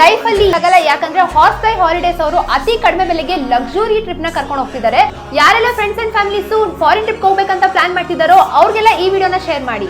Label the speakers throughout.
Speaker 1: Life ಅಲ್ಲಿ ಆಗಲ್ಲ. ಯಾಕಂದ್ರೆ ಹಾಸ್ಟೈ ಹಾಲಿಡೇಸ್ ಅವರು ಅತಿ ಕಡಿಮೆ ಬೆಲೆಗೆ ಲಕ್ಸುರಿ ಟ್ರಿಪ್ನ ಕರ್ಕೊಂಡು ಹೋಗ್ತಿದ್ದಾರೆ. ಯಾರೆಲ್ಲ friends and families foreign trip ಹೋಗ್ಬೇಕಂತ ಪ್ಲಾನ್ ಮಾಡ್ತಿದ್ದಾರೋ, ಅವ್ರಿಗೆಲ್ಲ ಈ ವಿಡಿಯೋನ ಶೇರ್ ಮಾಡಿ.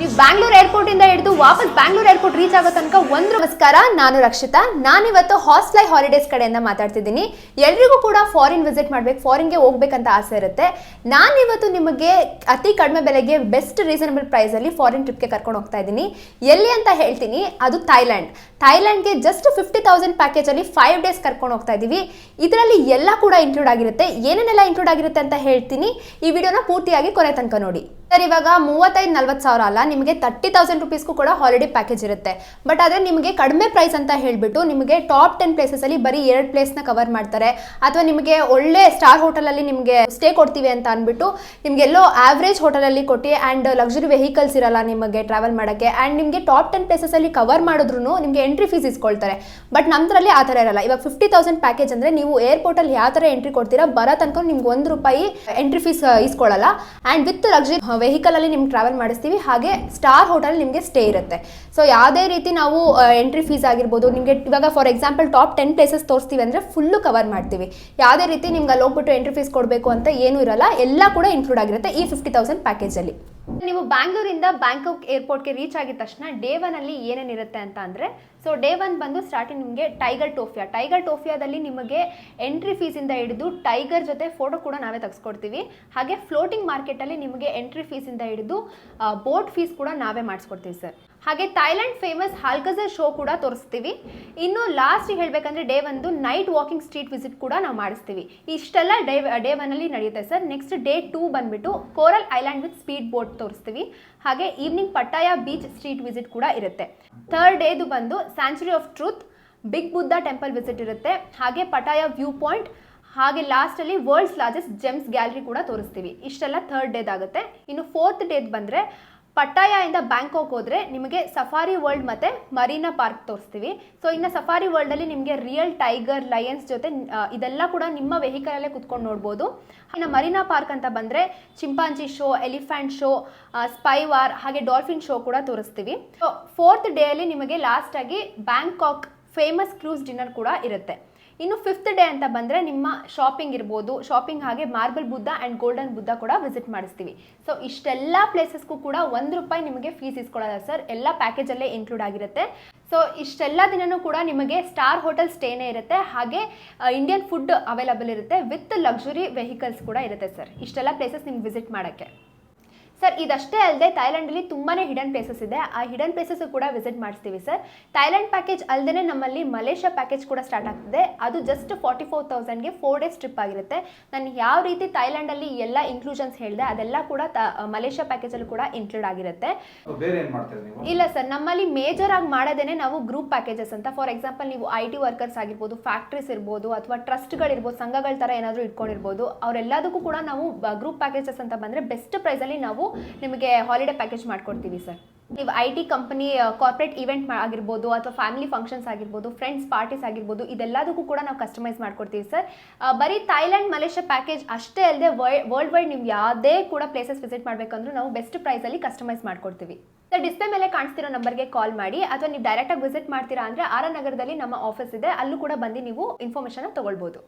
Speaker 1: ನೀವು ಬ್ಯಾಂಗ್ಳೂರ್ ಏರ್ಪೋರ್ಟ್ ಇಂದ ಹಿಡಿದು ವಾಪಸ್ ಬ್ಯಾಂಗ್ಳೂರ್ ಏರ್ಪೋರ್ಟ್ ರೀಚ್ ಆಗೋ ತನಕ ಒಂದು ನಮಸ್ಕಾರ, ನಾನು ರಕ್ಷಿತಾ. ನಾನಿವತ್ತು ಹಾಸ್ಟ್ಲೈ ಹಾಲಿಡೇಸ್ ಕಡೆಯಿಂದ ಮಾತಾಡ್ತಿದ್ದೀನಿ. ಎಲ್ರಿಗೂ ಕೂಡ ಫಾರಿನ್ ವಿಸಿಟ್ ಮಾಡ್ಬೇಕು ಫಾರಿನ್ಗೆ ಹೋಗ್ಬೇಕಂತ ಆಸೆ ಇರುತ್ತೆ. ನಾನಿವತ್ತು ನಿಮಗೆ ಅತಿ ಕಡಿಮೆ ಬೆಲೆಗೆ ಬೆಸ್ಟ್ ರೀಸನಬಲ್ ಪ್ರೈಸಲ್ಲಿ ಫಾರಿನ್ ಟ್ರಿಪ್ಗೆ ಕರ್ಕೊಂಡು ಹೋಗ್ತಾ ಇದ್ದೀನಿ. ಎಲ್ಲಿ ಅಂತ ಹೇಳ್ತೀನಿ, ಅದು ಥೈಲ್ಯಾಂಡ್ ಥೈಲ್ಯಾಂಡ್ಗೆ ಜಸ್ಟ್ ಫಿಫ್ಟಿ ತೌಸಂಡ್ ಪ್ಯಾಕೇಜಲ್ಲಿ ಫೈವ್ ಡೇಸ್ ಕರ್ಕೊಂಡು ಹೋಗ್ತಾ ಇದ್ದೀವಿ. ಇದರಲ್ಲಿ ಎಲ್ಲ ಕೂಡ ಇನ್ಕ್ಲೂಡ್ ಆಗಿರುತ್ತೆ. ಏನೇನೆಲ್ಲ ಇನ್ಕ್ಲೂಡ್ ಆಗಿರುತ್ತೆ ಅಂತ ಹೇಳ್ತೀನಿ. ಈ ವಿಡಿಯೋನ ಪೂರ್ತಿಯಾಗಿ ಕೊನೆ ತನಕ ನೋಡಿ. ಸರ್, ಇವಾಗ ಮೂವತ್ತೈದು ನಲ್ವತ್ತು ಸಾವಿರ ಅಲ್ಲ ನಿಮಗೆ ತರ್ಟಿ ತೌಸಂಡ್ ರುಪೀಸ್ಗೂ ಕೂಡ ಹಾಲಿಡೇ ಪ್ಯಾಕೇಜ್ ಇರುತ್ತೆ. ಬಟ್ ಆದರೆ ನಿಮಗೆ ಕಡಿಮೆ ಪ್ರೈಸ್ ಅಂತ ಹೇಳಿಬಿಟ್ಟು ನಿಮಗೆ ಟಾಪ್ ಟೆನ್ ಪ್ಲೇಸಸಲ್ಲಿ ಬರೀ ಎರಡು ಪ್ಲೇಸ್ನ ಕವರ್ ಮಾಡ್ತಾರೆ. ಅಥವಾ ನಿಮಗೆ ಒಳ್ಳೆ ಸ್ಟಾರ್ ಹೋಟೆಲಲ್ಲಿ ನಿಮಗೆ ಸ್ಟೇ ಕೊಡ್ತೀವಿ ಅಂತ ಅಂದ್ಬಿಟ್ಟು ನಿಮ್ಗೆ ಎಲ್ಲೋ ಆವ್ರೇಜ್ ಹೋಟೆಲಲ್ಲಿ ಕೊಟ್ಟು ಆ್ಯಂಡ್ ಲಕ್ಸುರಿ ವೆಹಿಕಲ್ಸ್ ಇರಲ್ಲ ನಿಮಗೆ ಟ್ರಾವೆಲ್ ಮಾಡೋಕ್ಕೆ. ಆ್ಯಂಡ್ ನಿಮಗೆ ಟಾಪ್ ಟೆನ್ ಪ್ಲೇಸಸಲ್ಲಿ ಕವರ್ ಮಾಡಿದ್ರು ನಿಮಗೆ ಎಂಟ್ರಿ ಫೀಸ್ ಇಸ್ಕೊಳ್ತಾರೆ. ಬಟ್ ನಮ್ಮದ್ರಲ್ಲಿ ಆ ಥರ ಇರಲ್ಲ. ಇವಾಗ ಫಿಫ್ಟಿ ತೌಸಂಡ್ ಪ್ಯಾಕೇಜ್ ಅಂದರೆ ನೀವು ಏರ್ಪೋರ್ಟಲ್ಲಿ ಯಾವ ಥರ ಎಂಟ್ರಿ ಕೊಡ್ತೀರಾ, ಬರೋ ತನಕ ನಿಮ್ಗೆ ಒಂದು ರೂಪಾಯಿ ಎಂಟ್ರಿ ಫೀಸ್ ಇಸ್ಕೊಳ್ಳಲ್ಲ ಆ್ಯಂಡ್ ವಿತ್ ಲಕ್ಸುರಿ ವೆಹಿಕಲಲ್ಲಿ ನಿಮ್ಗೆ ಟ್ರಾವೆಲ್ ಮಾಡಿಸ್ತೀವಿ. ಹಾಗೆ ಸ್ಟಾರ್ ಹೋಟೆಲ್ ನಿಮಗೆ ಸ್ಟೇ ಇರುತ್ತೆ. ಸೊ ಯಾವುದೇ ರೀತಿ ನಾವು ಎಂಟ್ರಿ ಫೀಸ್ ಆಗಿರ್ಬೋದು, ನಿಮಗೆ ಇವಾಗ for example top ten places ತೋರಿಸ್ತೀವಿ ಅಂದರೆ ಫುಲ್ಲು ಕವರ್ ಮಾಡ್ತೀವಿ. ಯಾವುದೇ ರೀತಿ ನಿಮ್ಗೆ ಅಲ್ಲಿ ಹೋಗ್ಬಿಟ್ಟು ಎಂಟ್ರಿ ಫೀಸ್ ಕೊಡಬೇಕು ಅಂತ ಏನೂ ಇರಲ್ಲ, ಎಲ್ಲ ಕೂಡ ಇನ್ಕ್ಲೂಡ್ ಆಗಿರುತ್ತೆ ಈ ಫಿಫ್ಟಿ ತೌಸಂಡ್ ಪ್ಯಾಕೇಜಲ್ಲಿ ನೀವು ಬ್ಯಾಂಗ್ಳೂರಿಂದ ಬ್ಯಾಂಕಾಕ್ ಏರ್ಪೋರ್ಟ್ಗೆ ರೀಚ್ ಆಗಿದ ತಕ್ಷಣ ಡೇ ಒನ್ ಅಲ್ಲಿ ಏನೇನಿರುತ್ತೆ ಅಂತ ಅಂದರೆ ಸೊ ಡೇ ಒನ್ ಬಂದು ಸ್ಟಾರ್ಟಿಂಗ್ ನಿಮಗೆ ಟೈಗರ್ ಟೋಫಿಯಾ ಟೈಗರ್ ಟೋಫಿಯಾದಲ್ಲಿ ನಿಮಗೆ ಎಂಟ್ರಿ ಫೀಸಿಂದ ಹಿಡಿದು ಟೈಗರ್ ಜೊತೆ ಫೋಟೋ ಕೂಡ ನಾವೇ ತೆಗೆಸ್ಕೊಡ್ತೀವಿ. ಹಾಗೆ ಫ್ಲೋಟಿಂಗ್ ಮಾರ್ಕೆಟಲ್ಲಿ ನಿಮಗೆ ಎಂಟ್ರಿ ಫೀಸಿಂದ ಹಿಡಿದು ಬೋಟ್ ಫೀಸ್ ಕೂಡ ನಾವೇ ಮಾಡಿಸ್ಕೊಡ್ತೀವಿ ಸರ್ ಹಾಗೆ ಥೈಲ್ಯಾಂಡ್ ಫೇಮಸ್ ಹಾಲ್ಗಜರ್ ಶೋ ಕೂಡ ತೋರಿಸ್ತೀವಿ. ಇನ್ನು ಲಾಸ್ಟ್ ಹೇಳಬೇಕಂದ್ರೆ ಡೇ ಒಂದು ನೈಟ್ ವಾಕಿಂಗ್ ಸ್ಟ್ರೀಟ್ ವಿಸಿಟ್ ಕೂಡ ನಾವು ಮಾಡಿಸ್ತೀವಿ. ಇಷ್ಟೆಲ್ಲ ಡೇ ಡೇ ಒನ್ನಲ್ಲಿ ನಡೆಯುತ್ತೆ ಸರ್ ನೆಕ್ಸ್ಟ್ ಡೇ ಟೂ ಬಂದ್ಬಿಟ್ಟು coral island with speed boat ತೋರಿಸ್ತೀವಿ. ಹಾಗೆ evening Pattaya beach street visit ಕೂಡ ಇರುತ್ತೆ. ಥರ್ಡ್ ಡೇದು ಬಂದು sanctuary of truth big Buddha temple visit ಇರುತ್ತೆ. ಹಾಗೆ ಪಟಾಯ ವ್ಯೂ ಪಾಯಿಂಟ್ ಹಾಗೆ ಲಾಸ್ಟಲ್ಲಿ ವರ್ಲ್ಡ್ಸ್ ಲಾರ್ಜೆಸ್ಟ್ ಜೆಮ್ಸ್ ಗ್ಯಾಲರಿ ಕೂಡ ತೋರಿಸ್ತೀವಿ. ಇಷ್ಟೆಲ್ಲ ಥರ್ಡ್ ಡೇದಾಗುತ್ತೆ ಇನ್ನು ಫೋರ್ತ್ ಡೇದು ಬಂದರೆ ಪಟ್ಟಾಯ ಇಂದ ಬ್ಯಾಂಕಾಕ್ ಹೋದ್ರೆ ನಿಮಗೆ ಸಫಾರಿ ವರ್ಲ್ಡ್ ಮತ್ತೆ ಮರೀನಾ ಪಾರ್ಕ್ ತೋರಿಸ್ತೀವಿ. ಸೊ ಇನ್ನು ಸಫಾರಿ ವರ್ಲ್ಡ್ ಅಲ್ಲಿ ನಿಮಗೆ ರಿಯಲ್ ಟೈಗರ್ ಲಯನ್ಸ್ ಜೊತೆ ಇದೆಲ್ಲ ಕೂಡ ನಿಮ್ಮ ವೆಹಿಕಲ್ ಅಲ್ಲೇ ಕುತ್ಕೊಂಡು ನೋಡ್ಬೋದು. ಇನ್ನು ಮರೀನಾ ಪಾರ್ಕ್ ಅಂತ ಬಂದ್ರೆ chimpanzee show elephant show spy war ಹಾಗೆ ಡಾಲ್ಫಿನ್ ಶೋ ಕೂಡ ತೋರಿಸ್ತೀವಿ. ಸೊ ಫೋರ್ತ್ ಡೇ ಅಲ್ಲಿ ನಿಮಗೆ ಲಾಸ್ಟ್ ಆಗಿ ಬ್ಯಾಂಕಾಕ್ ಫೇಮಸ್ ಕ್ರೂಸ್ ಡಿನ್ನರ್ ಕೂಡ ಇರುತ್ತೆ. ಇನ್ನು ಫಿಫ್ತ್ ಡೇ ಅಂತ ಬಂದರೆ ನಿಮ್ಮ ಶಾಪಿಂಗ್ ಇರ್ಬೋದು. ಶಾಪಿಂಗ್ ಹಾಗೆ marble Buddha and golden Buddha ಕೂಡ ವಿಸಿಟ್ ಮಾಡಿಸ್ತೀವಿ. ಸೊ ಇಷ್ಟೆಲ್ಲ ಪ್ಲೇಸಸ್ಗೂ ಕೂಡ ಒಂದು ರೂಪಾಯಿ ನಿಮಗೆ ಫೀಸ್ ಇಸ್ಕೊಳ್ಳೋಲ್ಲ ಸರ್ ಎಲ್ಲ ಪ್ಯಾಕೇಜಲ್ಲೇ ಇನ್ಕ್ಲೂಡ್ ಆಗಿರುತ್ತೆ. ಸೊ ಇಷ್ಟೆಲ್ಲ ದಿನವೂ ಕೂಡ ನಿಮಗೆ ಸ್ಟಾರ್ ಹೋಟೆಲ್ ಸ್ಟೇನೇ ಇರುತ್ತೆ. ಹಾಗೆ ಇಂಡಿಯನ್ ಫುಡ್ ಅವೈಲಬಲ್ ಇರುತ್ತೆ. ವಿತ್ ಲಕ್ಸುರಿ ವೆಹಿಕಲ್ಸ್ ಕೂಡ ಇರುತ್ತೆ ಸರ್ ಇಷ್ಟೆಲ್ಲ ಪ್ಲೇಸಸ್ ನಿಮ್ಗೆ ವಿಸಿಟ್ ಮಾಡೋಕ್ಕೆ. ಸರ್ ಇದಷ್ಟೇ ಅಲ್ಲದೆ ಥೈಲ್ಯಾಂಡಲ್ಲಿ ತುಂಬಾ ಹಿಡನ್ ಪ್ಲೇಸಸ್ ಇದೆ. ಆ ಹಿಡನ್ ಪ್ಲೇಸಸ್ ಕೂಡ ವಿಸಿಟ್ ಮಾಡಿಸ್ತೀವಿ ಸರ್ ಥೈಲ್ಯಾಂಡ್ ಪ್ಯಾಕೇಜ್ ಅಲ್ಲದೆ ನಮ್ಮಲ್ಲಿ ಮಲೇಷ್ಯಾ ಪ್ಯಾಕೇಜ್ ಕೂಡ ಸ್ಟಾರ್ಟ್ ಆಗ್ತಿದೆ. ಅದು ಜಸ್ಟ್ ಫಾರ್ಟಿ ಫೋರ್ ತೌಸಂಡ್ಗೆ ಫೋರ್ ಡೇಸ್ ಟ್ರಿಪ್ ಆಗಿರುತ್ತೆ. ನಾನು ಯಾವ ರೀತಿ ಥೈಲ್ಯಾಂಡಲ್ಲಿ ಎಲ್ಲ ಇನ್ಕ್ಲೂಷನ್ಸ್ ಹೇಳಿದೆ ಅದೆಲ್ಲ ಕೂಡ ಮಲೇಷ್ಯಾ ಪ್ಯಾಕೇಜಲ್ಲಿ ಕೂಡ ಇನ್ಕ್ಲೂಡ್ ಆಗಿರುತ್ತೆ. ಇಲ್ಲ ಸರ್ ನಮ್ಮಲ್ಲಿ ಮೇಜರ್ ಆಗಿ ಮಾಡೋದೇನೆ ನಾವು ಗ್ರೂಪ್ ಪ್ಯಾಕೇಜಸ್ ಅಂತ. ಫಾರ್ ಎಕ್ಸಾಂಪಲ್ ನೀವು ಐ ಟಿ ವರ್ಕರ್ಸ್ ಆಗಿರ್ಬೋದು ಫ್ಯಾಕ್ಟ್ರೀಸ್ ಇರ್ಬೋದು ಅಥವಾ ಟ್ರಸ್ಟ್ಗಳಿರ್ಬೋದು ಸಂಘಗಳ ಥರ ಏನಾದರೂ ಇಟ್ಕೊಂಡಿರ್ಬೋದು ಅವರೆಲ್ಲದಕ್ಕೂ ಕೂಡ ನಾವು ಗ್ರೂಪ್ ಪ್ಯಾಕೇಜಸ್ ಅಂತ ಬಂದರೆ ಬೆಸ್ಟ್ ಪ್ರೈಸಲ್ಲಿ ನಾವು ನಿಮಗೆ ಹಾಲಿಡೇ ಪ್ಯಾಕೇಜ್ ಮಾಡ್ಕೊಡ್ತೀವಿ ಸರ್ ನೀವು I T company corporate event ಆಗಿರ್ಬೋದು ಅಥವಾ ಫ್ಯಾಮಿಲಿ ಫಂಕ್ಷನ್ಸ್ ಆಗಿರ್ಬೋದು ಫ್ರೆಂಡ್ಸ್ ಪಾರ್ಟೀಸ್ ಆಗಿರ್ಬೋದು, ಇದೆಲ್ಲದಕ್ಕೂ ಕೂಡ ನಾವು ಕಸ್ಟಮೈಸ್ ಮಾಡ್ಕೊಡ್ತೀವಿ ಸರ್ ಬರೀ ಥೈಲ್ಯಾಂಡ್ ಮಲೇಷ್ಯಾ ಪ್ಯಾಕೇಜ್ ಅಷ್ಟೇ ಅಲ್ಲದೆ ವರ್ಲ್ಡ್ ವೈಡ್ ನೀವು ಯಾವುದೇ ಕೂಡ ಪ್ಲೇಸಸ್ ವಿಸಿಟ್ ಮಾಡಬೇಕಂದ್ರೂ ನಾವು ಬೆಸ್ಟ್ ಪ್ರೈಸಲ್ಲಿ ಕಸ್ಟಮೈಸ್ ಮಾಡ್ಕೊಡ್ತೀವಿ. ಸರ್ ಡಿಸ್ಪ್ಲೇ ಮೇಲೆ ಕಾಣಿಸ್ತಿರೋ ನಂಬರ್ಗೆ ಕಾಲ್ ಮಾಡಿ, ಅಥವಾ ನೀವು ಡೈರೆಕ್ಟಾಗಿ ವಿಸಿಟ್ ಮಾಡ್ತೀರಾ ಅಂದರೆ ಆರ ನಗರದಲ್ಲಿ ನಮ್ಮ ಆಫೀಸ್ ಇದೆ. ಅಲ್ಲೂ ಕೂಡ ಬಂದು ನೀವು ಇನ್ಫಾರ್ಮೇಷನ್ ತಗೊಳ್ಬೋದು.